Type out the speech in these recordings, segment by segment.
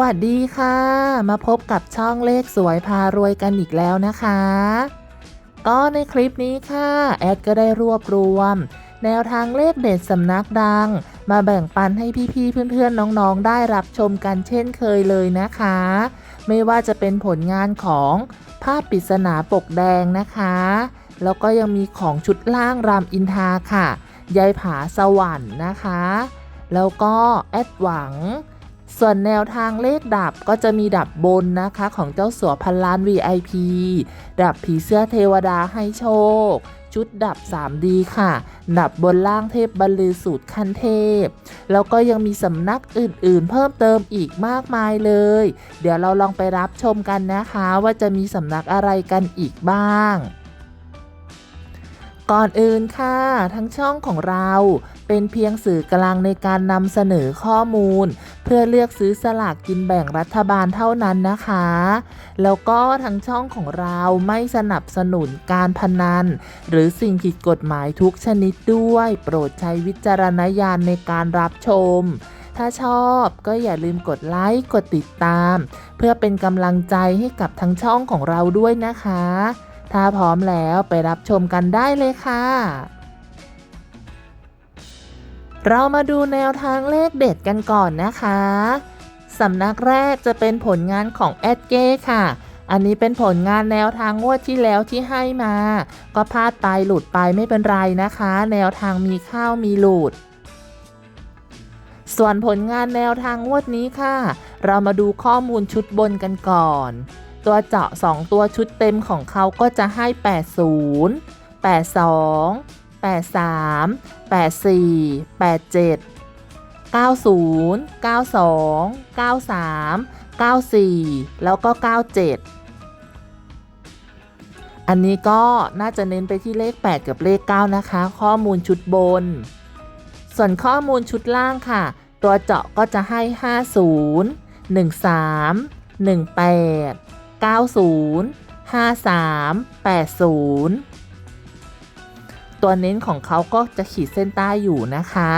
วัสดีค่ะ มาพบกับช่องเลขสวยพารวยกันอีกแล้วนะคะ ก็ในคลิปนี้ค่ะ แอดก็ได้รวบรวม แนวทางเลขเด็ดสำนักดัง มาแบ่งปันให้พี่ๆเพื่อนๆน้องๆ ได้รับชมกันเช่นเคยเลยนะคะ ไม่ว่าจะเป็นผลงานของภาพปริศนาปกแดงนะคะ แล้วก็ยังมีของชุดล่างรามอินทาค่ะยายผาสวรรค์นะคะ แล้วก็แอดหวัง ส่วนแนวทางเลขดับก็จะมีดับบนนะคะของเจ้าสัวพันล้าน VIP ดับผีเสื้อเทวดาให้โชค ชุดดับ 3D ค่ะ ดับบนล่างเทพบรรลือสูตรขั้นเทพ แล้วก็ยังมีสำนักอื่นๆ เพิ่มเติมอีกมากมายเลย เดี๋ยวเราลองไปรับชมกันนะคะว่าจะมีสำนักอะไรกันอีกบ้างก่อนอื่นค่ะ ทั้งช่องของเราเป็นเพียงสื่อกลางในการนำเสนอข้อมูล พื่อเลือกซื้อสลากกินแบ่งรัฐบาลเท่านั้นนะคะ แล้วก็ทั้งช่องของเราไม่สนับสนุนการพนัน หรือสิ่งผิดกฎหมายทุกชนิดด้วย โปรดใช้วิจารณญาณในการรับชม ถ้าชอบก็อย่าลืมกดไลค์กดติดตาม เพื่อเป็นกำลังใจให้กับทั้งช่องของเราด้วยนะคะ ถ้าพร้อมแล้วไปรับชมกันได้เลยค่ะ เรามาดูแนวทางเลขเด็ดกันก่อนนะคะสำนักแรกจะเป็นผลงานของแอดเก้ค่ะ อันนี้เป็นผลงานแนวทางงวดที่แล้วที่ให้มา ก็พลาดไปหลุดไปไม่เป็นไรนะคะ แนวทางมีข้าวมีหลุด ส่วนผลงานแนวทางงวดนี้ค่ะ เรามาดูข้อมูลชุดบนกันก่อน ตัวเจาะ 2 ตัวชุดเต็มของเขาก็จะให้ 80 82 83 84 87 90 92 93 94 แล้วก็ 97 อันนี้ก็น่าจะเน้นไปที่เลข 8 กับเลข 9 นะคะ ข้อมูลชุดบน ส่วนข้อมูลชุดล่างค่ะ ตัวเจาะก็จะให้ 50 13 18 90 53 80 ตัวเน้นของเขาก็จะขีดเส้นใต้อยู่นะคะ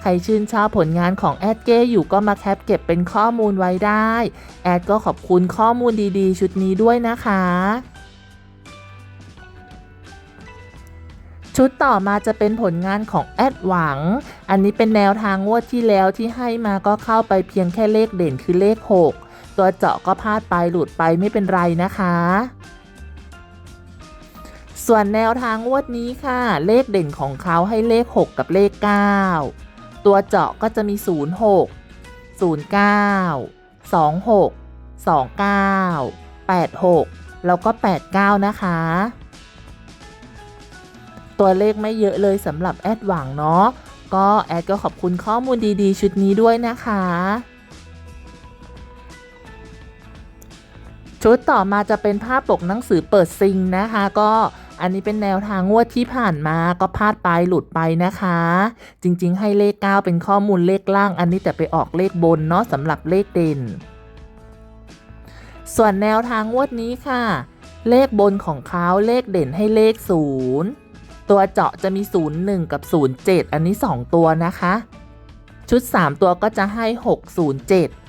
ใครชื่นชอบผลงานของแอดเก้อยู่ก็มาแคปเก็บเป็นข้อมูลไว้ได้ แอดก็ขอบคุณข้อมูลดีๆ ชุดนี้ด้วยนะคะ ชุดต่อมาจะเป็นผลงานของแอดหวัง อันนี้เป็นแนวทางงวดที่แล้วที่ให้มาก็เข้าไปเพียงแค่เลขเด่นคือเลข 6 ตัวเจาะก็พลาดไปหลุดไปไม่เป็นไรนะคะ ส่วนแนวทางงวดนี้ค่ะ เลขเด่นของเขาให้เลข 6 กับเลข 9 ตัวเจาะก็จะมี 06 09 26 29 86 แล้วก็ 89 นะคะ ตัวเลขไม่เยอะเลยสำหรับแอดหวังเนาะก็แอดก็ขอบคุณข้อมูลดีๆ ชุดนี้ด้วยนะคะ ชุดต่อมาจะเป็นภาพปกหนังสือเปิดซิงนะคะ ก็ อันนี้เป็นแนวทางงวดที่ผ่านมาก็พลาดไปหลุดไปนะคะ จริง ๆ ให้เลข 9 เป็นข้อมูลเลขล่าง อันนี้แต่ไปออกเลขบนเนาะสำหรับเลขเด่น ส่วนแนวทางงวดนี้ค่ะ เลขบนของเขาเลขเด่นให้เลข 0 ตัวเจาะจะมี 01 กับ 07 อันนี้ 2 ตัวนะคะ ชุด 3 ตัวก็จะให้ 607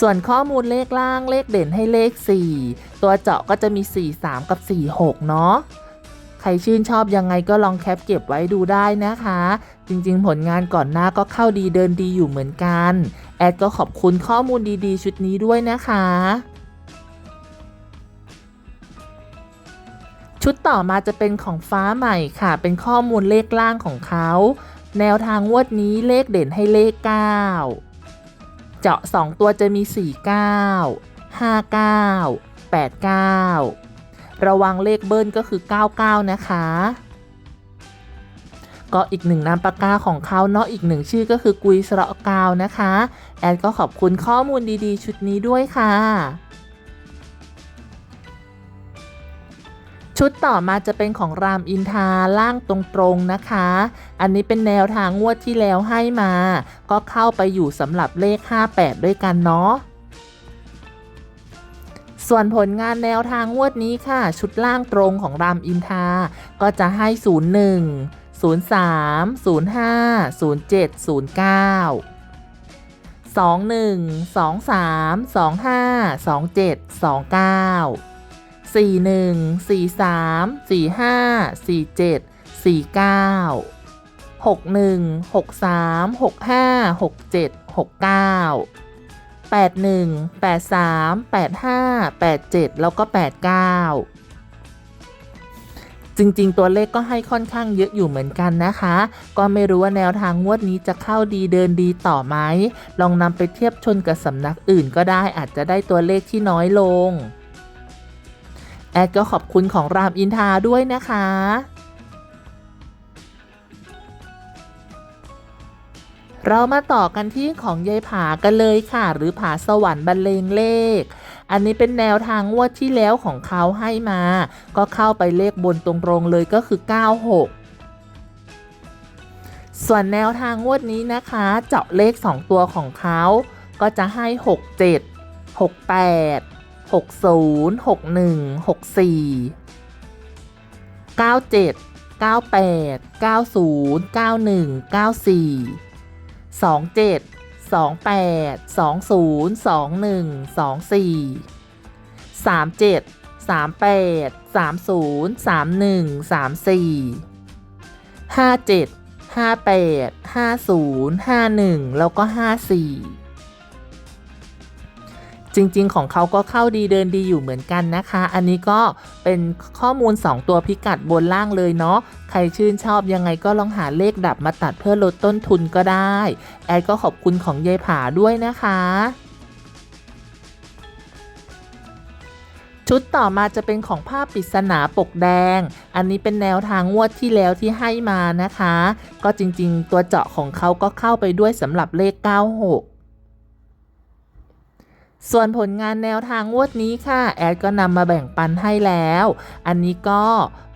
ส่วนข้อมูลเลขล่างเลขเด่นให้เลข 4 ตัวเจาะก็จะมี 43 กับ 46 เนาะใครชื่นชอบยังไงก็ลองแคปเก็บไว้ดูได้นะคะ จริงๆ ผลงานก่อนหน้าก็เข้าดีเดินดีอยู่เหมือนกัน แอดก็ขอบคุณข้อมูลดีๆ ชุดนี้ด้วยนะคะ ชุดต่อมาจะเป็นของฟ้าใหม่ค่ะ เป็นข้อมูลเลขล่างของเขา แนวทางงวดนี้เลขเด่นให้เลข 9 เจาะ 2 ตัวจะมี 49 59 89 ระวังเลขเบิ้ลก็คือ 99 นะคะ ก็อีกหนึ่งนามปากกาของเขาเนาะอีกหนึ่งชื่อก็คือกุยสระกาวนะคะ แอดก็ขอบคุณข้อมูลดีๆ ชุดนี้ด้วยค่ะ ชุดต่อมาจะเป็นของรามอินทาล่างตรงๆนะคะ อันนี้เป็นแนวทางงวดที่แล้วให้มา ก็เข้าไปอยู่สำหรับเลข 58 ด้วยกันเนาะส่วนผลงานแนวทางงวดนี้ค่ะ ชุดล่างตรงของรามอินทาก็จะให้ 01 03 05 07 09 21 23 25 27 29 41 43 45 47 49 61 63 65 67 69 81 83 85 87 แล้วก็ 89จริง ๆ ตัวเลขก็ให้ค่อนข้างเยอะอยู่เหมือนกันนะคะ ก็ไม่รู้ว่าแนวทางงวดนี้จะเข้าดีเดินดีต่อไหม ลองนำไปเทียบชนกับสำนักอื่นก็ได้อาจจะได้ตัวเลขที่น้อยลง แอดก็ขอบคุณของรามอินทาด้วยนะคะ เรามาต่อกันที่ของยายผากันเลยค่ะ หรือผาสวรรค์บรรเลงเลข อันนี้เป็นแนวทางงวดที่แล้วของเขาให้มา ก็เข้าไปเลขบนตรงๆเลยก็คือ 96ส่วนแนวทางงวดนี้นะคะ เจาะเลข 2 ตัวของเขา ก็จะให้ 67 68 60 61 64 97 98 90 91 94 27 28 20 21 24 37 38 30 31 34 57 58 50 51 แล้วก็ 54 จริง ๆ ของเขาก็เข้าดีเดินดีอยู่เหมือนกันนะคะ อันนี้ก็เป็นข้อมูล 2 ตัวพิกัดบนล่างเลยเนาะ ใครชื่นชอบยังไงก็ลองหาเลขดับมาตัดเพื่อลดต้นทุนก็ได้ แอดก็ขอบคุณของยายผาด้วยนะคะชุดต่อมาจะเป็นของภาพปริศนาปกแดง อันนี้เป็นแนวทางงวดที่แล้วที่ให้มานะคะ ก็จริงๆ ตัวเจาะของเขาก็เข้าไปด้วยสำหรับเลข 96 ส่วนผลงานแนวทางงวดนี้ค่ะ แอดก็นำมาแบ่งปันให้แล้ว อันนี้ก็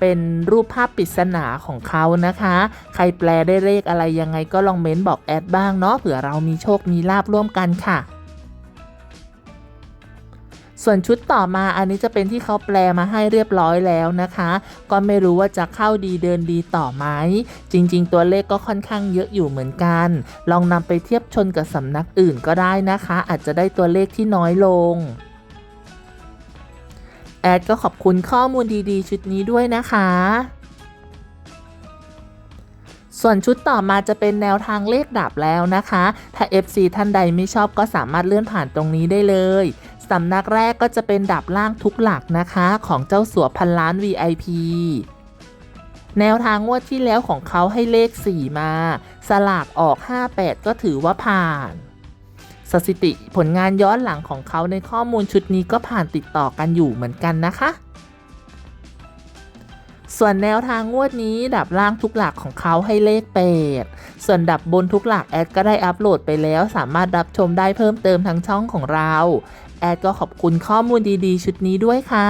เป็นรูปภาพปริศนาของเขานะคะ ใครแปลได้เลขอะไรยังไงก็ลองเม้นบอกแอดบ้างเนาะเผื่อเรามีโชคมีลาบร่วมกันค่ะ ส่วนชุดต่อมาอันนี้จะเป็นที่เขาแปลมาให้เรียบร้อยแล้วนะคะ ก็ไม่รู้ว่าจะเข้าดีเดินดีต่อไหม จริง ๆ ตัวเลขก็ค่อนข้างเยอะอยู่เหมือนกัน ลองนำไปเทียบชนกับสำนักอื่นก็ได้นะคะ อาจจะได้ตัวเลขที่น้อยลงแอดก็ขอบคุณข้อมูลดีๆ ชุดนี้ด้วยนะคะ ส่วนชุดต่อมาจะเป็นแนวทางเลขดับแล้วนะคะ ถ้า FC ท่านใดไม่ชอบก็สามารถเลื่อนผ่านตรงนี้ได้เลย สำนักแรกก็จะเป็นดับล่างทุกหลักนะคะของเจ้าสัวพันล้าน VIP แนวทางงวดที่แล้วของเขาให้เลข 4 มา สลากออก 58 ก็ถือว่าผ่าน สถิติผลงานย้อนหลังของเขาในข้อมูลชุดนี้ก็ผ่านติดต่อกันอยู่เหมือนกันนะคะ ส่วนแนวทางงวดนี้ดับล่างทุกหลักของเขาให้เลข8ส่วนดับบนทุกหลักแอดก็ได้อัปโหลดไปแล้ว สามารถรับชมได้เพิ่มเติมทางช่องของเรา แอดก็ขอบคุณข้อมูลดีๆ ชุดนี้ด้วยค่ะ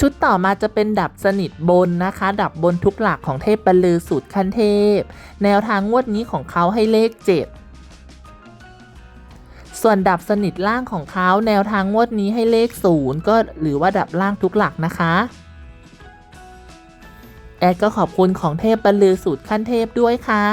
ชุดต่อมาจะเป็นดับสนิทบนนะคะ ดับบนทุกหลักของเทพบรรลือสูตรขั้นเทพ แนวทางงวดนี้ของเขาให้เลข 7 ส่วนดับสนิทล่างของเขาแนวทางงวดนี้ให้เลข 0 ก็หรือว่าดับล่างทุกหลักนะคะแอดก็ขอบคุณของเทพบรรลือสูตรขั้นเทพด้วยค่ะ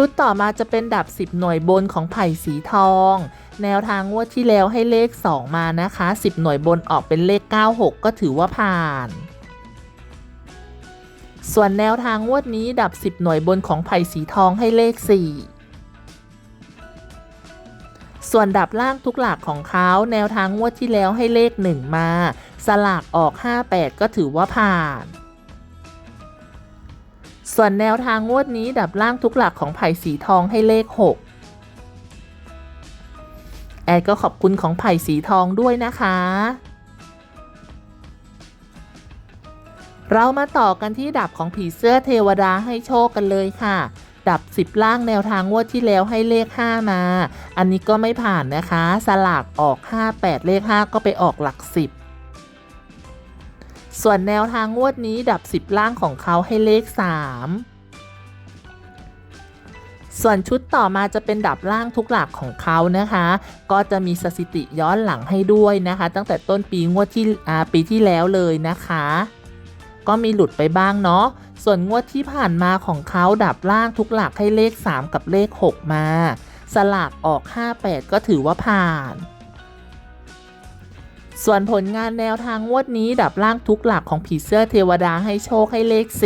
ชุดต่อมาจะเป็นดับ 10 หน่วยบนของไผ่สีทอง แนวทางงวดที่แล้วให้เลข 2 มานะคะ 10 หน่วยบนออกเป็นเลข 96 ก็ถือว่าผ่าน ส่วนแนวทางงวดนี้ดับ 10 หน่วยบนของไผ่สีทองให้เลข 4ส่วนดับล่างทุกหลักของเขาแนวทางงวดที่แล้วให้เลข 1 มา สลากออก 58 ก็ถือว่าผ่าน ส่วนแนวทางงวดนี้ดับล่างทุกหลักของไผ่สีทองให้เลข 6 แอดก็ขอบคุณของไผ่สีทองด้วยนะคะ เรามาต่อกันที่ดับของผีเสื้อเทวดาให้โชคกันเลยค่ะ ดับ 10 ล่างแนวทางงวดที่แล้วให้เลข 5 มา อันนี้ก็ไม่ผ่านนะคะ สลากออก 58 เลข 5 ก็ไปออกหลัก 10 ส่วนแนวทางงวดนี้ดับ 10 ล่างของเขาให้เลข 3 ส่วนชุดต่อมาจะเป็นดับล่างทุกหลักของเขานะคะ ก็จะมีสถิติย้อนหลังให้ด้วยนะคะ ตั้งแต่ต้นปีงวดที่ปีที่แล้วเลยนะคะ ก็มีหลุดไปบ้างเนาะส่วนงวดที่ผ่านมาของเขาดับล่างทุกหลักให้เลข 3 กับเลข 6 มา สลากออก 58 ก็ถือว่าผ่าน ส่วนผลงานแนวทางงวดนี้ดับล่างทุกหลักของผีเสื้อเทวดาให้โชคให้เลข 4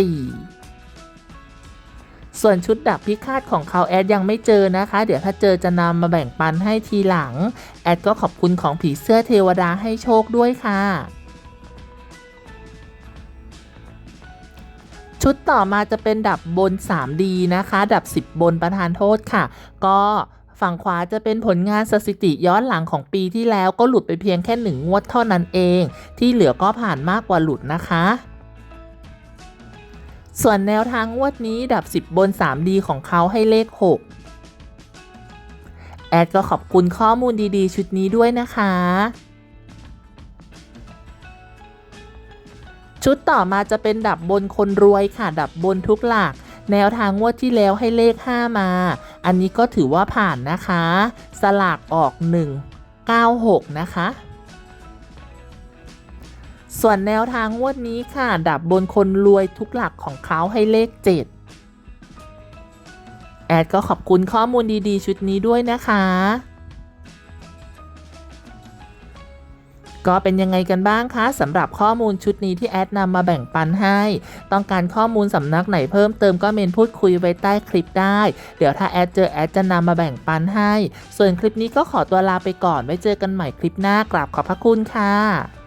ส่วนชุดดับพิฆาตของเขาแอดยังไม่เจอนะคะ เดี๋ยวถ้าเจอจะนำมาแบ่งปันให้ทีหลัง แอดก็ขอบคุณของผีเสื้อเทวดาให้โชคด้วยค่ะชุดต่อมาจะเป็นดับบน 3D นะคะ ดับ 10 บนประธานโทษค่ะ ก็ ฝั่งขวาจะเป็นผลงานสถิติย้อนหลังของปีที่แล้วก็หลุดไปเพียงแค่หนึ่งงวดเท่านั้นเอง ที่เหลือก็ผ่านมากกว่าหลุดนะคะส่วนแนวทางงวดนี้ดับ 10 บน 3D ของเขาให้เลข 6 แอดก็ขอบคุณข้อมูลดีๆ ชุดนี้ด้วยนะคะ ชุดต่อมาจะเป็นดับบนคนรวยค่ะ ดับบนทุกหลัก แนวทางงวดที่แล้วให้เลข 5 มา อันนี้ก็ถือว่าผ่านนะคะ สลากออก 196 นะคะ ส่วนแนวทางงวดนี้ค่ะ ดับบนคนรวยทุกหลักของเขาให้เลข 7 แอดก็ขอบคุณข้อมูลดีๆ ชุดนี้ด้วยนะคะ ก็เป็นยังไงกันบ้างคะสำหรับข้อมูลชุดนี้ที่แอดนำมาแบ่งปันให้ ต้องการข้อมูลสำนักไหนเพิ่มเติมก็เมนพูดคุยไว้ใต้คลิปได้ เดี๋ยวถ้าแอดเจอแอดจะนำมาแบ่งปันให้ ส่วนคลิปนี้ก็ขอตัวลาไปก่อนไว้เจอกันใหม่คลิปหน้ากราบขอบพระคุณค่ะ